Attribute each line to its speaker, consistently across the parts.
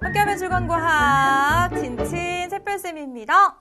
Speaker 1: 함께하면 즐거운 과학 친친 샛별쌤입니다.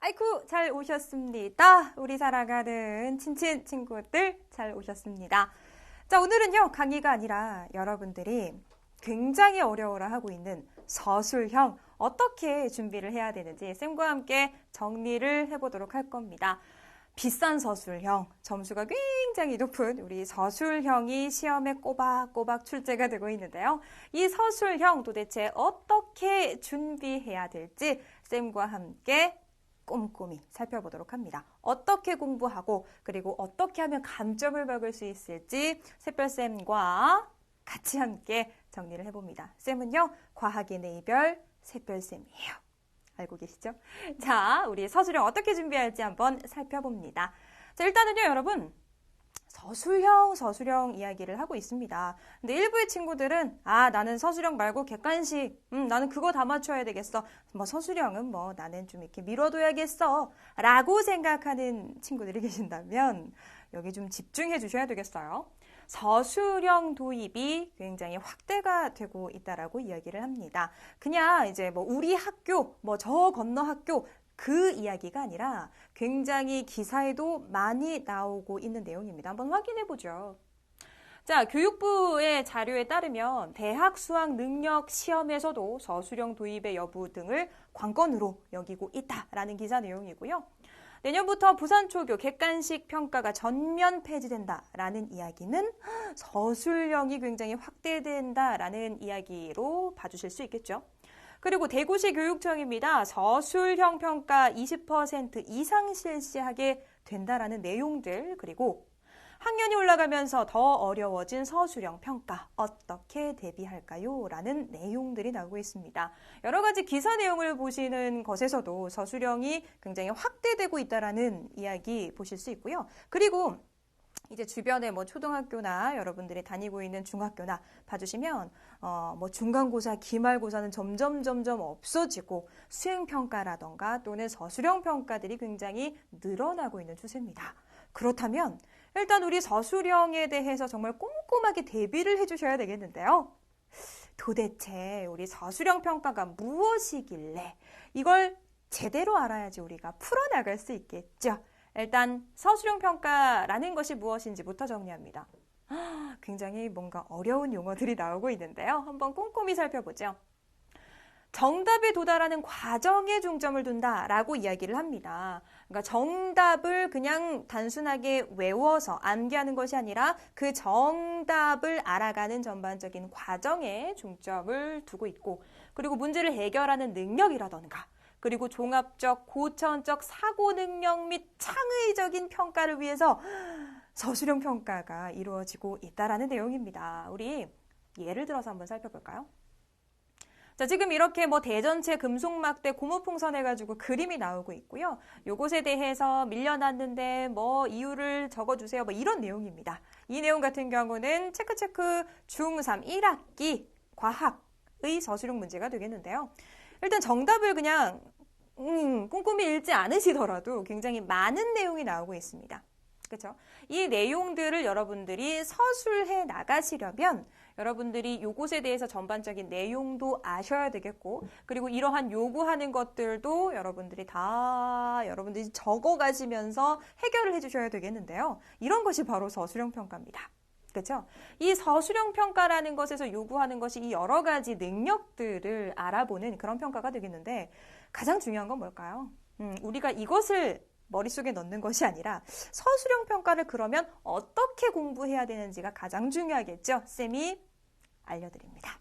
Speaker 1: 아이쿠 잘 오셨습니다. 우리 살아가는 친친 친구들 잘 오셨습니다. 자 오늘은요 강의가 아니라 여러분들이 굉장히 어려워라 하고 있는 서술형 어떻게 준비를 해야 되는지 쌤과 함께 정리를 해보도록 할 겁니다. 비싼 서술형, 점수가 굉장히 높은 우리 서술형이 시험에 꼬박꼬박 출제가 되고 있는데요. 이 서술형 도대체 어떻게 준비해야 될지 쌤과 함께 꼼꼼히 살펴보도록 합니다. 어떻게 공부하고 그리고 어떻게 하면 감점을 먹을 수 있을지 샛별쌤과 같이 함께 정리를 해봅니다. 쌤은요, 과학의 네이별 샛별쌤이에요. 알고 계시죠? 자, 우리 서술형 어떻게 준비할지 한번 살펴봅니다. 자, 일단은요, 여러분. 서술형, 서술형 이야기를 하고 있습니다. 근데 일부의 친구들은, 아, 나는 서술형 말고 객관식, 음, 나는 그거 다 맞춰야 되겠어. 뭐, 서술형은 뭐, 나는 좀 이렇게 미뤄둬야겠어. 라고 생각하는 친구들이 계신다면, 여기 좀 집중해 주셔야 되겠어요. 서술형 도입이 굉장히 확대가 되고 있다라고 이야기를 합니다. 그냥 이제 뭐 우리 학교, 뭐 저 건너 학교 그 이야기가 아니라 굉장히 기사에도 많이 나오고 있는 내용입니다. 한번 확인해 보죠. 자, 교육부의 자료에 따르면 대학 수학 능력 시험에서도 서술형 도입의 여부 등을 관건으로 여기고 있다라는 기사 내용이고요. 내년부터 부산초교 객관식 평가가 전면 폐지된다라는 이야기는 서술형이 굉장히 확대된다라는 이야기로 봐주실 수 있겠죠. 그리고 대구시 교육청입니다. 서술형 평가 20% 이상 실시하게 된다라는 내용들 그리고 학년이 올라가면서 더 어려워진 서술형 평가 어떻게 대비할까요? 라는 내용들이 나오고 있습니다. 여러 가지 기사 내용을 보시는 것에서도 서술형이 굉장히 확대되고 있다라는 이야기 보실 수 있고요. 그리고 이제 주변에 뭐 초등학교나 여러분들이 다니고 있는 중학교나 봐주시면 어 뭐 중간고사, 기말고사는 점점 점점 없어지고 수행 평가라던가 또는 서술형 평가들이 굉장히 늘어나고 있는 추세입니다. 그렇다면 일단 우리 서술형에 대해서 정말 꼼꼼하게 대비를 해주셔야 되겠는데요. 도대체 우리 서술형 평가가 무엇이길래 이걸 제대로 알아야지 우리가 풀어나갈 수 있겠죠. 일단 서술형 평가라는 것이 무엇인지부터 정리합니다. 굉장히 뭔가 어려운 용어들이 나오고 있는데요. 한번 꼼꼼히 살펴보죠. 정답에 도달하는 과정에 중점을 둔다라고 이야기를 합니다. 그러니까 정답을 그냥 단순하게 외워서 암기하는 것이 아니라 그 정답을 알아가는 전반적인 과정에 중점을 두고 있고 그리고 문제를 해결하는 능력이라던가 그리고 종합적, 고차원적 사고 능력 및 창의적인 평가를 위해서 서술형 평가가 이루어지고 있다라는 내용입니다. 우리 예를 들어서 한번 살펴볼까요? 자, 지금 이렇게 뭐 대전체 금속막대 고무풍선 해가지고 그림이 나오고 있고요. 요것에 대해서 밀려났는데 뭐 이유를 적어주세요. 뭐 이런 내용입니다. 이 내용 같은 경우는 체크체크 중3 1학기 과학의 서술형 문제가 되겠는데요. 일단 정답을 그냥 음, 꼼꼼히 읽지 않으시더라도 굉장히 많은 내용이 나오고 있습니다. 그렇죠? 이 내용들을 여러분들이 서술해 나가시려면 여러분들이 요것에 대해서 전반적인 내용도 아셔야 되겠고 그리고 이러한 요구하는 것들도 여러분들이 다 여러분들이 적어 가시면서 해결을 해 주셔야 되겠는데요. 이런 것이 바로 서술형 평가입니다. 그렇죠? 이 서술형 평가라는 것에서 요구하는 것이 이 여러 가지 능력들을 알아보는 그런 평가가 되겠는데 가장 중요한 건 뭘까요? 음, 우리가 이것을 머릿속에 넣는 것이 아니라 서술형 평가를 그러면 어떻게 공부해야 되는지가 가장 중요하겠죠. 쌤이 알려드립니다.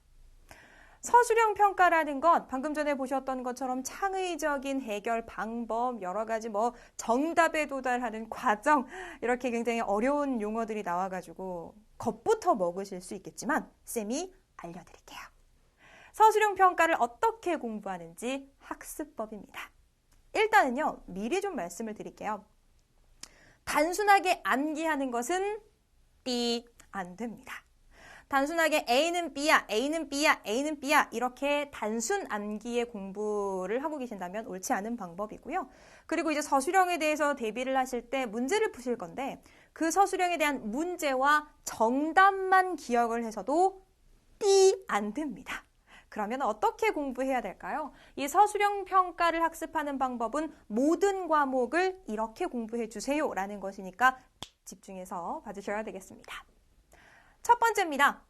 Speaker 1: 서술형 평가라는 것, 방금 전에 보셨던 것처럼 창의적인 해결 방법, 여러 가지 뭐 정답에 도달하는 과정, 이렇게 굉장히 어려운 용어들이 나와가지고 겁부터 먹으실 수 있겠지만, 쌤이 알려드릴게요. 서술형 평가를 어떻게 공부하는지 학습법입니다. 일단은요, 미리 좀 말씀을 드릴게요. 단순하게 암기하는 것은 띠 안 됩니다. 단순하게 A는 B야, A는 B야, A는 B야 이렇게 단순 암기의 공부를 하고 계신다면 옳지 않은 방법이고요. 그리고 이제 서술형에 대해서 대비를 하실 때 문제를 푸실 건데 그 서술형에 대한 문제와 정답만 기억을 해서도 B 안 됩니다. 그러면 어떻게 공부해야 될까요? 이 서술형 평가를 학습하는 방법은 모든 과목을 이렇게 공부해 주세요 라는 것이니까 집중해서 봐주셔야 되겠습니다. 첫 번째입니다.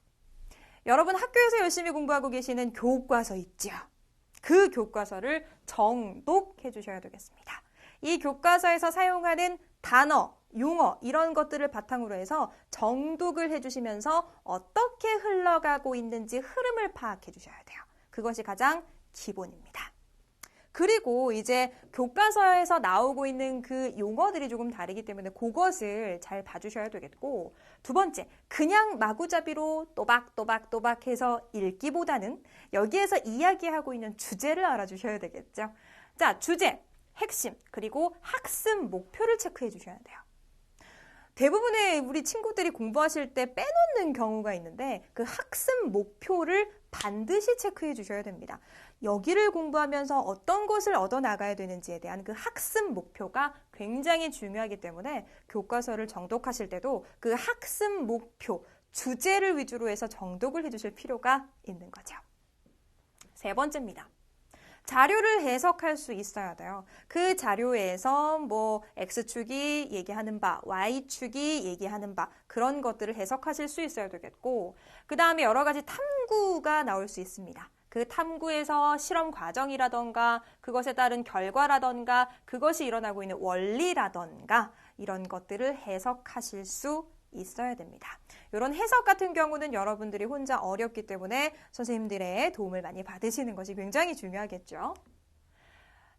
Speaker 1: 여러분 학교에서 열심히 공부하고 계시는 교과서 있죠? 그 교과서를 정독해 주셔야 되겠습니다. 이 교과서에서 사용하는 단어, 용어 이런 것들을 바탕으로 해서 정독을 해주시면서 어떻게 흘러가고 있는지 흐름을 파악해 주셔야 돼요. 그것이 가장 기본입니다. 그리고 이제 교과서에서 나오고 있는 그 용어들이 조금 다르기 때문에 그것을 잘 봐주셔야 되겠고 두 번째 그냥 마구잡이로 또박또박또박 해서 읽기보다는 여기에서 이야기하고 있는 주제를 알아주셔야 되겠죠. 자 주제 핵심 그리고 학습 목표를 체크해 주셔야 돼요. 대부분의 우리 친구들이 공부하실 때 빼놓는 경우가 있는데 그 학습 목표를 반드시 체크해 주셔야 됩니다. 여기를 공부하면서 어떤 것을 얻어 나가야 되는지에 대한 그 학습 목표가 굉장히 중요하기 때문에 교과서를 정독하실 때도 그 학습 목표, 주제를 위주로 해서 정독을 해 주실 필요가 있는 거죠. 세 번째입니다. 자료를 해석할 수 있어야 돼요. 그 자료에서 뭐 X축이 얘기하는 바, Y축이 얘기하는 바, 그런 것들을 해석하실 수 있어야 되겠고, 그 다음에 여러 가지 탐구가 나올 수 있습니다. 그 탐구에서 실험 과정이라던가, 그것에 따른 결과라던가, 그것이 일어나고 있는 원리라던가, 이런 것들을 해석하실 수 있어야 됩니다. 이런 해석 같은 경우는 여러분들이 혼자 어렵기 때문에 선생님들의 도움을 많이 받으시는 것이 굉장히 중요하겠죠.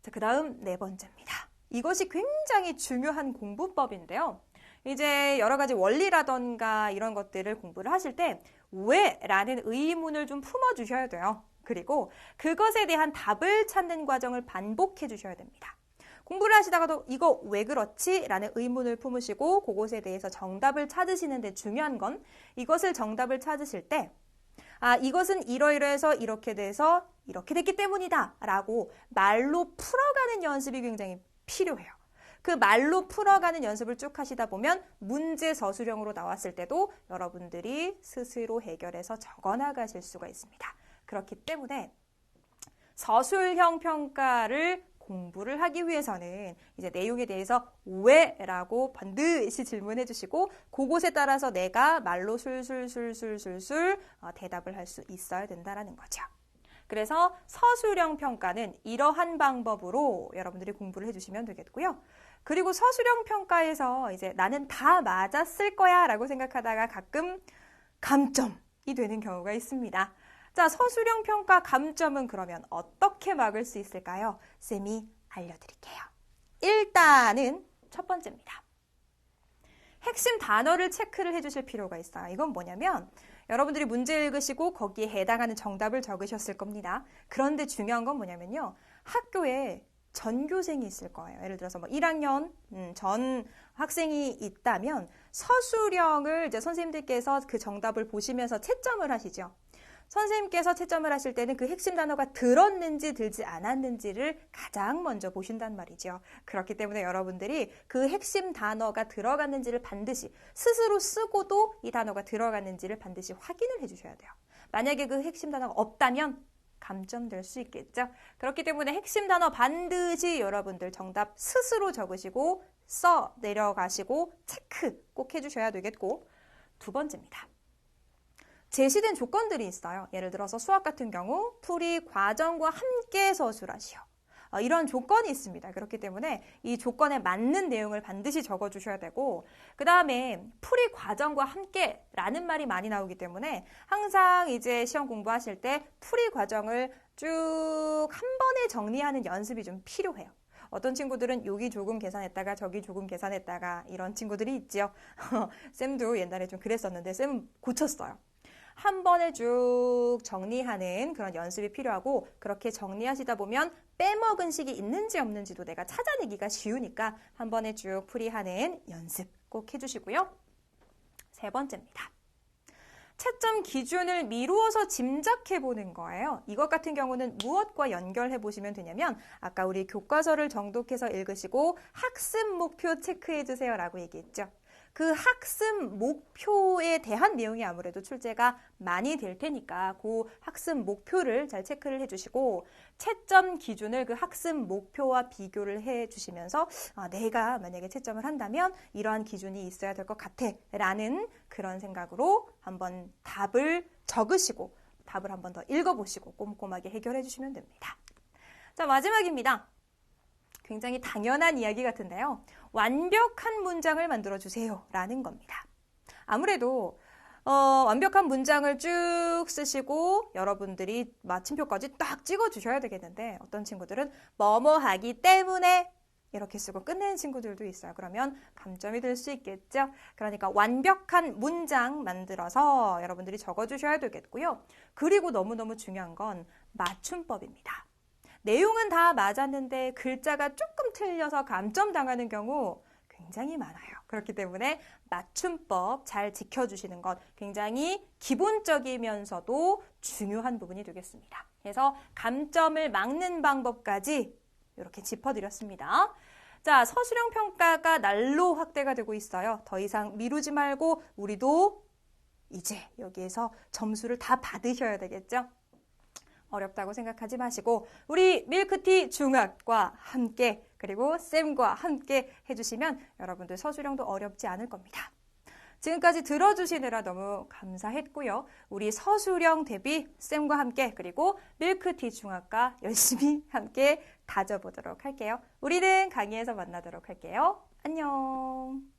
Speaker 1: 자, 그 다음 네 번째입니다. 이것이 굉장히 중요한 공부법인데요. 이제 여러 가지 원리라던가 이런 것들을 공부를 하실 때 왜? 라는 의문을 좀 품어주셔야 돼요. 그리고 그것에 대한 답을 찾는 과정을 반복해 주셔야 됩니다. 공부를 하시다가도 이거 왜 그렇지? 라는 의문을 품으시고 그것에 대해서 정답을 찾으시는데 중요한 건 이것을 정답을 찾으실 때 아, 이것은 이러이러해서 이렇게 돼서 이렇게 됐기 때문이다. 라고 말로 풀어가는 연습이 굉장히 필요해요. 그 말로 풀어가는 연습을 쭉 하시다 보면 문제 서술형으로 나왔을 때도 여러분들이 스스로 해결해서 적어 나가실 수가 있습니다. 그렇기 때문에 서술형 평가를 공부를 하기 위해서는 이제 내용에 대해서 왜라고 반드시 질문해 주시고 그곳에 따라서 내가 말로 술술술술술술 어, 대답을 할 수 있어야 된다라는 거죠. 그래서 서술형 평가는 이러한 방법으로 여러분들이 공부를 해주시면 되겠고요. 그리고 서술형 평가에서 이제 나는 다 맞았을 거야 라고 생각하다가 가끔 감점이 되는 경우가 있습니다. 자, 서술형 평가 감점은 그러면 어떻게 막을 수 있을까요? 쌤이 알려드릴게요. 일단은 첫 번째입니다. 핵심 단어를 체크를 해주실 필요가 있어요. 이건 뭐냐면 여러분들이 문제 읽으시고 거기에 해당하는 정답을 적으셨을 겁니다. 그런데 중요한 건 뭐냐면요. 학교에 전교생이 있을 거예요. 예를 들어서 뭐 1학년 음, 전 학생이 있다면 서술형을 이제 선생님들께서 그 정답을 보시면서 채점을 하시죠. 선생님께서 채점을 하실 때는 그 핵심 단어가 들었는지 들지 않았는지를 가장 먼저 보신단 말이죠. 그렇기 때문에 여러분들이 그 핵심 단어가 들어갔는지를 반드시 스스로 쓰고도 이 단어가 들어갔는지를 반드시 확인을 해주셔야 돼요. 만약에 그 핵심 단어가 없다면 감점될 수 있겠죠. 그렇기 때문에 핵심 단어 반드시 여러분들 정답 스스로 적으시고 써 내려가시고 체크 꼭 해주셔야 되겠고 두 번째입니다. 제시된 조건들이 있어요. 예를 들어서 수학 같은 경우 풀이 과정과 함께 서술하시오. 어, 이런 조건이 있습니다. 그렇기 때문에 이 조건에 맞는 내용을 반드시 적어 주셔야 되고, 그 다음에 풀이 과정과 함께 라는 말이 많이 나오기 때문에 항상 이제 시험 공부하실 때 풀이 과정을 쭉 한 번에 정리하는 연습이 좀 필요해요. 어떤 친구들은 여기 조금 계산했다가 저기 조금 계산했다가 이런 친구들이 있지요. 쌤도 옛날에 좀 그랬었는데 쌤은 고쳤어요. 한 번에 쭉 정리하는 그런 연습이 필요하고 그렇게 정리하시다 보면 빼먹은 식이 있는지 없는지도 내가 찾아내기가 쉬우니까 한 번에 쭉 풀이하는 연습 꼭 해주시고요. 세 번째입니다. 채점 기준을 미루어서 짐작해 보는 거예요. 이것 같은 경우는 무엇과 연결해 보시면 되냐면 아까 우리 교과서를 정독해서 읽으시고 학습 목표 체크해 주세요라고 얘기했죠. 그 학습 목표에 대한 내용이 아무래도 출제가 많이 될 테니까 그 학습 목표를 잘 체크를 해주시고 채점 기준을 그 학습 목표와 비교를 해주시면서 아, 내가 만약에 채점을 한다면 이러한 기준이 있어야 될 것 같아 라는 그런 생각으로 한번 답을 적으시고 답을 한번 더 읽어보시고 꼼꼼하게 해결해 주시면 됩니다. 자 마지막입니다. 굉장히 당연한 이야기 같은데요. 완벽한 문장을 만들어 주세요. 라는 겁니다. 아무래도 어, 완벽한 문장을 쭉 쓰시고 여러분들이 마침표까지 딱 찍어 주셔야 되겠는데 어떤 친구들은 뭐뭐 하기 때문에 이렇게 쓰고 끝내는 친구들도 있어요. 그러면 감점이 될 수 있겠죠. 그러니까 완벽한 문장 만들어서 여러분들이 적어 주셔야 되겠고요. 그리고 너무너무 중요한 건 맞춤법입니다. 내용은 다 맞았는데 글자가 조금 틀려서 감점 당하는 경우 굉장히 많아요. 그렇기 때문에 맞춤법 잘 지켜주시는 것 굉장히 기본적이면서도 중요한 부분이 되겠습니다. 그래서 감점을 막는 방법까지 이렇게 짚어드렸습니다. 자, 서술형 평가가 날로 확대가 되고 있어요. 더 이상 미루지 말고 우리도 이제 여기에서 점수를 다 받으셔야 되겠죠? 어렵다고 생각하지 마시고 우리 밀크티 중학과 함께 그리고 쌤과 함께 해주시면 여러분들 서술형도 어렵지 않을 겁니다. 지금까지 들어주시느라 너무 감사했고요. 우리 서술형 대비 쌤과 함께 그리고 밀크티 중학과 열심히 함께 다져보도록 할게요. 우리는 강의에서 만나도록 할게요. 안녕.